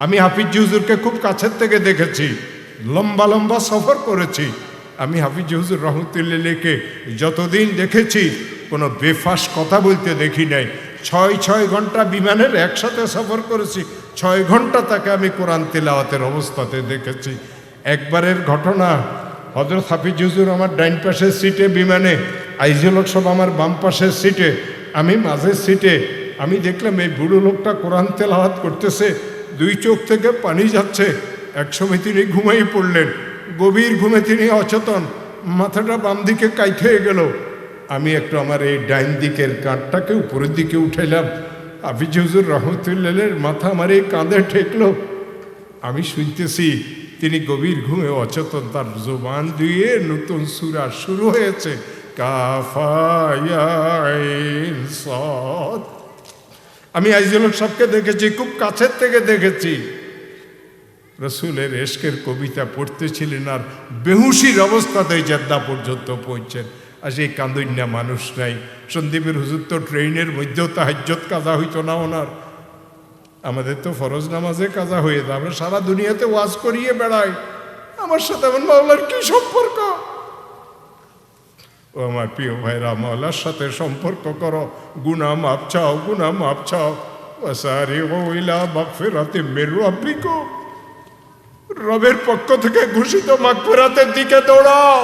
আমি হাফিজ হুজুরকে খুব কাছের থেকে দেখেছি, লম্বা লম্বা সফর করেছি। আমি হাফিজ হুজুর রহমতুল্লাহকে যতদিন দেখেছি, কোনো বেফাস কথা বলতে দেখি নাই। ছয় ছয় ঘণ্টা বিমানের একসাথে সফর করেছি, ছয় ঘণ্টা তাকে আমি কোরআন তেলাওয়াতের অবস্থাতে দেখেছি। একবারের ঘটনা হজরত হাফিজ হুজুর আমার ডাইন পাশের সিটে বিমানে আইজলক সব আমার বাম পাশের সিটে, আমি মাঝের সিটে, আমি দেখলাম এই বুড়ো লোকটা কোরআন তেলাওয়াত করতেছে দুই চোখ থেকে পানি যাচ্ছে। একসময় তিনি ঘুমাই পড়লেন। গভীর ঘুমে তিনি অচেতন। মাথাটা বাম দিকে হয়ে গেল। আমি একটু আমার এই ডাইন দিকের কাঁধটাকে উপরের দিকে উঠাইলাম। হাফিজ হুজুর রহমতুল্লাহের মাথা আমার এই কাঁধে ঠেকলো। আমি শুনতেছি তিনি গভীর ঘুমে অচেতন। তার জোবান দিয়ে নতুন সুরা শুরু হয়েছে। কাফায়াইন সদ। আমি আইজলক সবকে দেখেছি, খুব কাছের থেকে দেখেছি। রসুলের এশকের কবিতা পড়তেছিলেন আর বেহুশির অবস্থাতেই জেদ্দা পর্যন্ত পৌঁছেন আর সেই কান্দন্যা মানুষ নাই। সন্দীপের হুজুর তো ট্রেনের মধ্যেও তাহাজ্জত কাজা হইতো না ওনার। আমাদের তো ফরজ নামাজে কাজা হয়ে যায়। আমরা সারা দুনিয়াতে ওয়াজ করিয়ে বেড়াই। আমার সাথে আমার মাওলার কি সম্পর্ক? ও আমার প্রিয় ভাইরা, মাওলার সাথে সম্পর্ক করো। গুনা মাপ চাও গুনা মাপ চাও। ওসারি ওইলা বাকফেরাতে মেরু আপ্রিকো রবের পক্ষ থেকে ঘোষিত মাকফেরাতের দিকে দৌড়াও।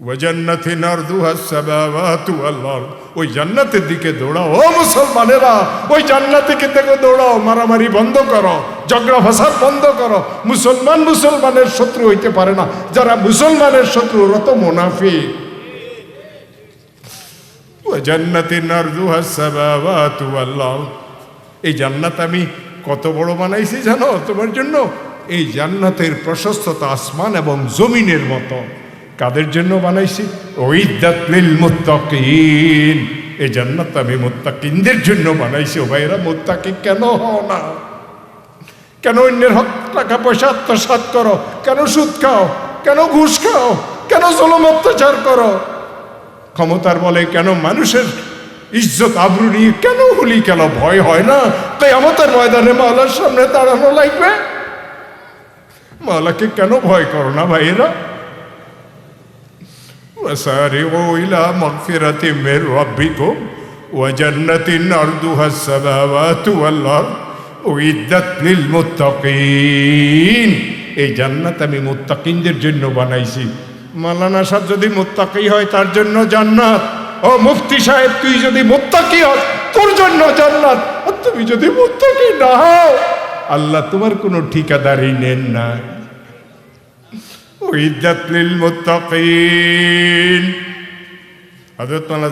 ওয়াজান্নাতি নারদুহা সামাওয়াতু ওয়াল আরদ। ওই জান্নাতের দিকে দৌড়াও। ও মুসলমানেরা, ওই জান্নাতের দিকে দৌড়াও, মারামারি বন্ধ করো, ঝগড়া ফাসাদ বন্ধ করো। মুসলমান মুসলমানের শত্রু হইতে পারে না। যারা মুসলমানের শত্রু, ওরা তো মুনাফিক। ওয়াজান্নাতি নারদুহা সামাওয়াতু ওয়াল আরদ। এই জান্নাত আমি কত বড় বানাইছি জানো? তোমার জন্য এই জান্নাতের প্রশস্ততা আসমান এবং জমিনের মতো। কাদের জন্য বানাইছি? ওইদাত লিল মুত্তাকিন। এই জান্নাত আমি মুত্তাকিনদের জন্য বানাইছি। ও ভাইরা মুত্তাকি কেন হও না? কেন অন্যের হক, টাকা পয়সা আত্মসাৎ করো? কেন সুদ খাও? কেন ঘুষ খাও? কেন জলম অত্যাচার করো? ক্ষমতার বলে কেন মানুষের ইজ্জত আবরু নিয়ে কেন হুলি কেন ভয় হয় না? তাই আমাদের ময়দানে মাওলার সামনে দাঁড়ানো লাগবে? মাওলাকে কেন ভয় করো না ভাইয়েরা? وسارعوا إلى مغفرة من ربكم وجنة أرضها السماوات والأرض أعدت للمتقين এই জান্নাত আমি মুত্তাকিনদের জন্য বানাইছি মালানা সাহেব যদি মুত্তাকি হয় তার জন্য জান্নাত ও মুফতি সাহেব তুই যদি মুত্তাকি হস তোর জন্য জান্নাত আর তুমি যদি মুত্তাকি না হও আল্লাহ তোমার কোনো ঠিকাদারি নেন না উইদ্দাত লিল মুত্তাকিন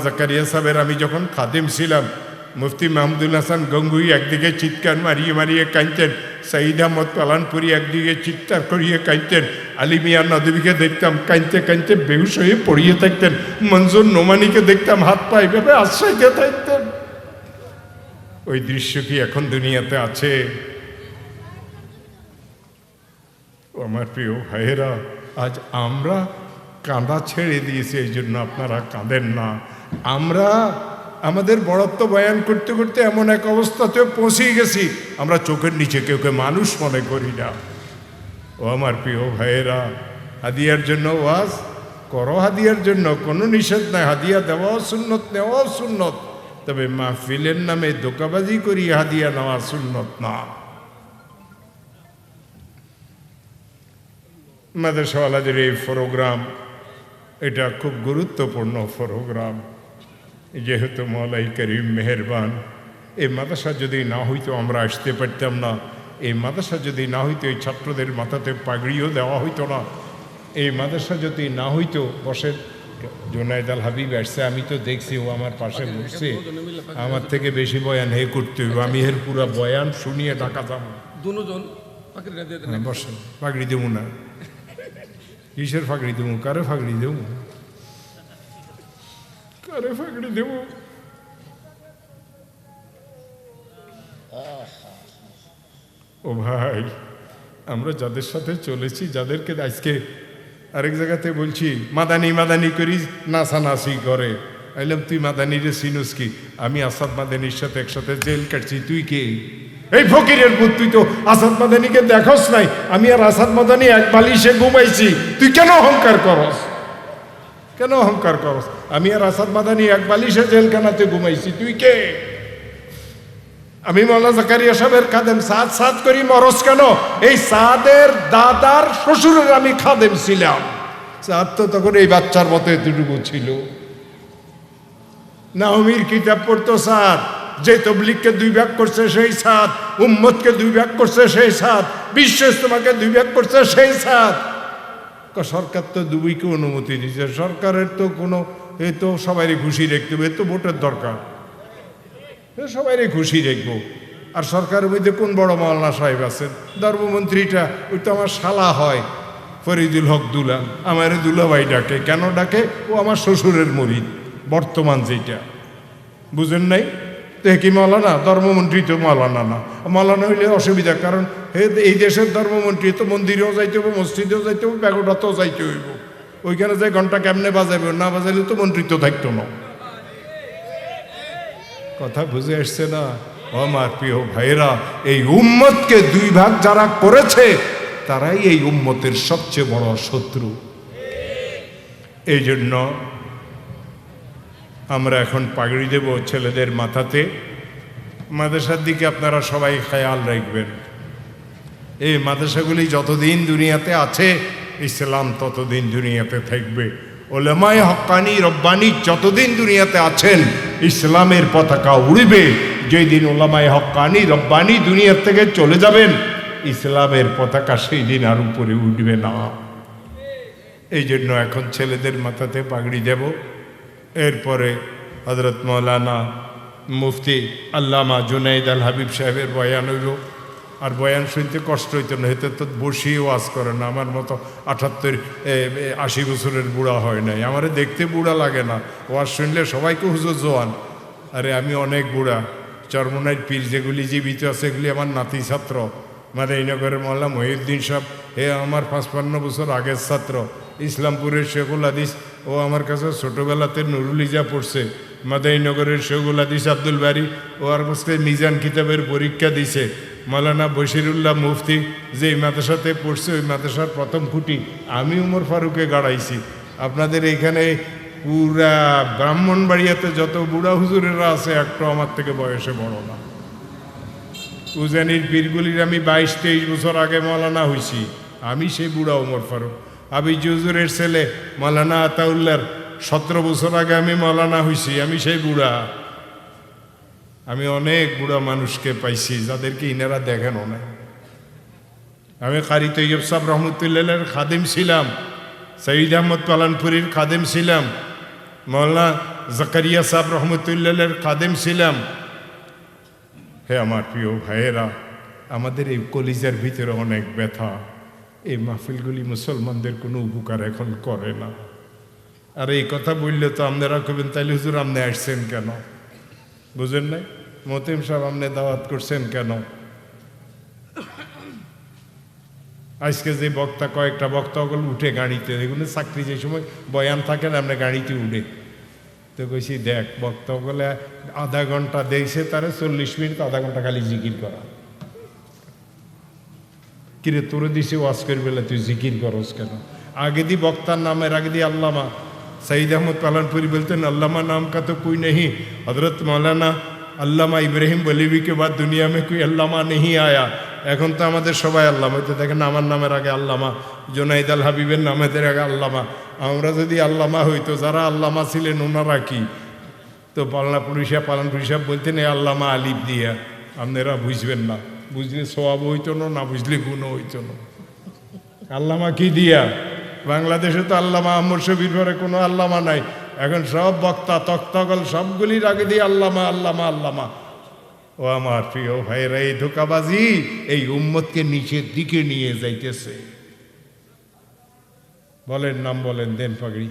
জাকারিয়া সাহেবের আমি যখন খাদিম ছিলাম, মুফতি মাহমুদুল হাসান গঙ্গুই একদিকে চিৎকার মারিয়ে মারিয়ে কাঁদতেন, সাইদ আহমদ পালানপুরি একদিকে চিৎকার করিয়ে কাঁদতেন, আলী মিয়া নদীকে দেখতাম কাঁদতে কাঁদতে বেহুশ হয়ে পড়িয়ে থাকতেন, মঞ্জুর নোমানিকে দেখতাম হাত পা এভাবে দিয়ে থাকতেন। ওই দৃশ্য কি এখন দুনিয়াতে আছে? আমার প্রিয় ভাইয়েরা আজ আমরা কাঁদা ছেড়ে দিয়েছি, এই জন্য আপনারা কাঁদেন না। আমরা আমাদের বড়ত্ব বয়ান করতে করতে এমন এক অবস্থাতে পৌঁছে গেছি। আমরা চোখের নিচে কেউ কেউ মানুষ মনে করি না। ও আমার প্রিয় ভাইয়েরা, হাদিয়ার জন্য ওয়াজ করো, হাদিয়ার জন্য কোনো নিষেধ নাই। হাদিয়া দেওয়াও সুন্নত, নেওয়াও সুন্নত। তবে মাহফিলের নামে দোকাবাজি করি হাদিয়া নেওয়া সুন্নত না। মাদ্রাসাওয়ালাদের এই প্রোগ্রাম এটা খুব গুরুত্বপূর্ণ প্রোগ্রাম যেহেতু মৌলাই করিম মেহেরবান এই মাদ্রাসা যদি না হইতো আমরা আসতে পারতাম না। এই মাদ্রাসা যদি না হইতো এই ছাত্রদের মাথাতে পাগড়িও দেওয়া হইতো না। এই মাদ্রাসা যদি না হইতো বসের জোনায়দ আল হাবিব আসছে আমি তো দেখছি ও আমার পাশে বসছে। আমার থেকে বেশি বয়ান হে করতে হইব আমি এর পুরো বয়ান শুনিয়ে যাব। দুজন হ্যাঁ, পাগড়ি দেবো না। কিসের ফাগড়ি দেবো কারে ফাগড়ি দেবো কারে ফাগড়ি দেবো ও ভাই আমরা যাদের সাথে চলেছি, যাদেরকে আজকে আরেক জায়গাতে বলছি, মাদানি মাদানি করি, নাচানাচি করে। আইলাম, তুই মাদানি রে চিনুস কি? আমি আসাদ মাদানির সাথে একসাথে জেল কাটছি, তুই কে? এই ফকিরের পুত তুই তো আসাদ মাদানিকে দেখস নাই। আমি আর আসাদ মাদানি এক বালিশে ঘুমাইছি। তুই কেন অহংকার করস? কেন অহংকার করস? আমি আর আসাদ মাদানি এক বালিশে জেলখানাতে ঘুমাইছি। তুই কে? আমি মৌলা জাকারিয়া সাহেবের খাদেম। সাদ সাদ করি মরস কেন? এই সাদের দাদার শ্বশুরের আমি খাদেম ছিলাম। সাদ তো তখন এই বাচ্চার মতো এতটুকু ছিল। না নাহমির কিতাব পড়তো সাদ। যে তবলিককে দুই ভাগ করছে, সেই সাত। উম্মতকে দুই ভাগ করছে, সেই সাত। বিশ্ব ইস্তমাকে দুই ভাগ করছে, সেই সাত। সরকার তো দুইকে অনুমতি দিচ্ছে সরকারের তো কোনো, এ তো সবারই খুশি রাখতে হবে তো ভোটের দরকার। সবাই খুশি দেখব আর সরকারের মধ্যে কোন বড় মাওলানা সাহেব আছেন? ধর্মমন্ত্রীটা, ওই তো আমার শালা হয়, ফরিদুল হক দুলা আমার দুলাভাই ডাকে। কেন ডাকে? ও আমার শ্বশুরের মরিদ, বর্তমান যেটা বুঝেন নাই? তো কি মাওলানা ধর্মমন্ত্রী তো মাওলানা না। মাওলানা হইলে অসুবিধা, কারণ এই দেশের ধর্মমন্ত্রী তো মন্দিরেও যাইতে হবে মসজিদেও যাইতে হবে ব্যাগোটাতেও যাইতে হইব। ওইখানে যে ঘণ্টা কেমনে বাজাবে না বাজাইলে তো মন্ত্রী তো থাকতো না। কথা বুঝে আসছে না? আমার প্রিয় ভাইরা এই উম্মতকে দুই ভাগ যারা করেছে, তারাই এই উম্মতের সবচেয়ে বড় শত্রু। এই জন্য আমরা এখন পাগড়ি দেব ছেলেদের মাথাতে। মাদ্রাসার দিকে আপনারা সবাই খেয়াল রাখবেন। এই মাদ্রাসাগুলি যতদিন দুনিয়াতে আছে, ইসলাম ততদিন দুনিয়াতে থাকবে। ওলেমায় হক্কানি রব্বানি যতদিন দুনিয়াতে আছেন, ইসলামের পতাকা উড়বে। যেই দিন ওলামায় হক্কানি রব্বানি দুনিয়ার থেকে চলে যাবেন, ইসলামের পতাকা সেই দিন আর উপরে উঠবে না। এই জন্য এখন ছেলেদের মাথাতে পাগড়ি দেব। এরপরে হজরত মৌলানা মুফতি আল্লামা জুনাইদ আল হাবিব সাহেবের বয়ান হইল। আর বয়ান শুনতে কষ্ট হইতো না হইতে তো বসিয়ে ওয়াজ করে না। আমার মতো এ, আশি বছরের বুড়া হয় নাই। আমারে দেখতে বুড়া লাগে না। ওয়াজ শুনলে সবাইকে হুজুর জোয়ান। আরে আমি অনেক বুড়া। চরমনাইর পীর যেগুলি জীবিত আছে এগুলি আমার নাতি ছাত্র। মাদাইনগরের মোল্লা মহিউদ্দিন সাহ হে আমার পাঁচপান্ন বছর আগের ছাত্র। ইসলামপুরের শেখুল হাদিস ও আমার কাছে ছোটোবেলাতে নুরুল ইজা পড়ছে, মাদাইনগরের শেখুল হাদিস আব্দুল বারি। ও আর কাছে মিজান কিতাবের পরীক্ষা দিছে। মৌলানা বশিরুল্লাহ মুফতি যে এই মাদ্রাসাতে পড়ছে, ওই মাদ্রাসার প্রথম খুঁটি আমি উমর ফারুকে গাড়াইছি। আপনাদের এখানে পুরা ব্রাহ্মণবাড়িয়াতে যত বুড়া হুজুরেরা আছে একটু আমার থেকে বয়সে বড় না। উজানির পীরগুলির আমি বাইশ তেইশ বছর আগে মৌলানা হইছি। আমি সেই বুড়া ওমর ফারুক। আবি জুজুরের ছেলে, মৌলানা আতাউল্লার সতেরো বছর আগে আমি মৌলানা হইছি, আমি সেই বুড়া। আমি অনেক বুড়া মানুষকে পাইছি, যাদেরকে ইনারা দেখেন অনেক আমি কারি তৈয়ব সাহ রহমতুল্লাহের খাদিম ছিলাম, সঈদ আহমদ পালানপুরীর খাদিম ছিলাম, মৌলানা জাকারিয়া সাহ রহমতুল্লাহের খাদিম ছিলাম। হে আমার প্রিয় ভাইয়েরা, আমাদের এই কলিজার ভিতরে অনেক ব্যথা। এই মাহফিলগুলি মুসলমানদের কোনো উপকার এখন করে না। আর এই কথা বললে তো আপনারা কবেন তাইলে হুজুর আপনি আসছেন কেন? বুঝেন নাই? মতিম সাহেব আপনি দাওয়াত করছেন কেন? আজকে যে বক্তা, কয়েকটা বক্তা ওগুলো উঠে গাড়িতে। এগুলো চাকরি যে সময় বয়ান থাকে না, আমরা গাড়িতে উঠে। তো কইছি, দেখ, বক্তা বলে আধা ঘণ্টা দেখছে তারে চল্লিশ মিনিট, আধা ঘণ্টা খালি জিকির করা। কিরে, তোরে দিছে ওয়াজ করবে তুই জিকির করস কেন? আগে দি বক্তার নামের আগে দি আল্লামা। সঈদ আহমদ পালনপুরি বলতেন, আল্লামা নাম কা তো কুই নেই হজরত মৌলানা আল্লামা ইব্রাহিম বলিবিকে বা দুনিয়া মে কুই আল্লামা নেই আয়া। এখন তো আমাদের সবাই আল্লামা। তো দেখেন, আমার নামের আগে আল্লামা। জোনাইদ আল হাবিবের নামেদের আগে আল্লামা। আমরা যদি আল্লামা হইতো যারা আল্লামা ছিলেন ওনারা কি? তো পালনা পুরুষা পালন পুরুষা বলতেন, এ আল্লামা আলিফ দিয়া। আপনারা বুঝবেন না। বুঝলে সবাব হইতো না বুঝলে গুণও হইতো না। আল্লামা কি দিয়া? বাংলাদেশে তো আল্লামা আমর শবির ঘরে কোনো আল্লামা নাই। এখন সব বক্তা, তক্তগল সবগুলির আগে দিয়ে আল্লামা আল্লামা আল্লামা। ও আমার প্রিয় ভাইরা এই ধোকাবাজি এই উম্মতকে নিচের দিকে নিয়ে যাইতেছে। বলেন নাম বলেন, দেন পাগড়ি।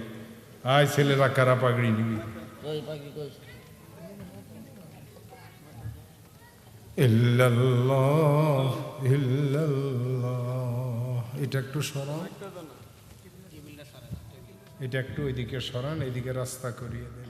আয় ছেলেরা, কারা পাগড়ি নিবি? ইল্লাল্লাহ ইল্লাল্লাহ। এটা একটু সরান। এটা একটু ওইদিকে সরান এদিকে রাস্তা করিয়ে দেন।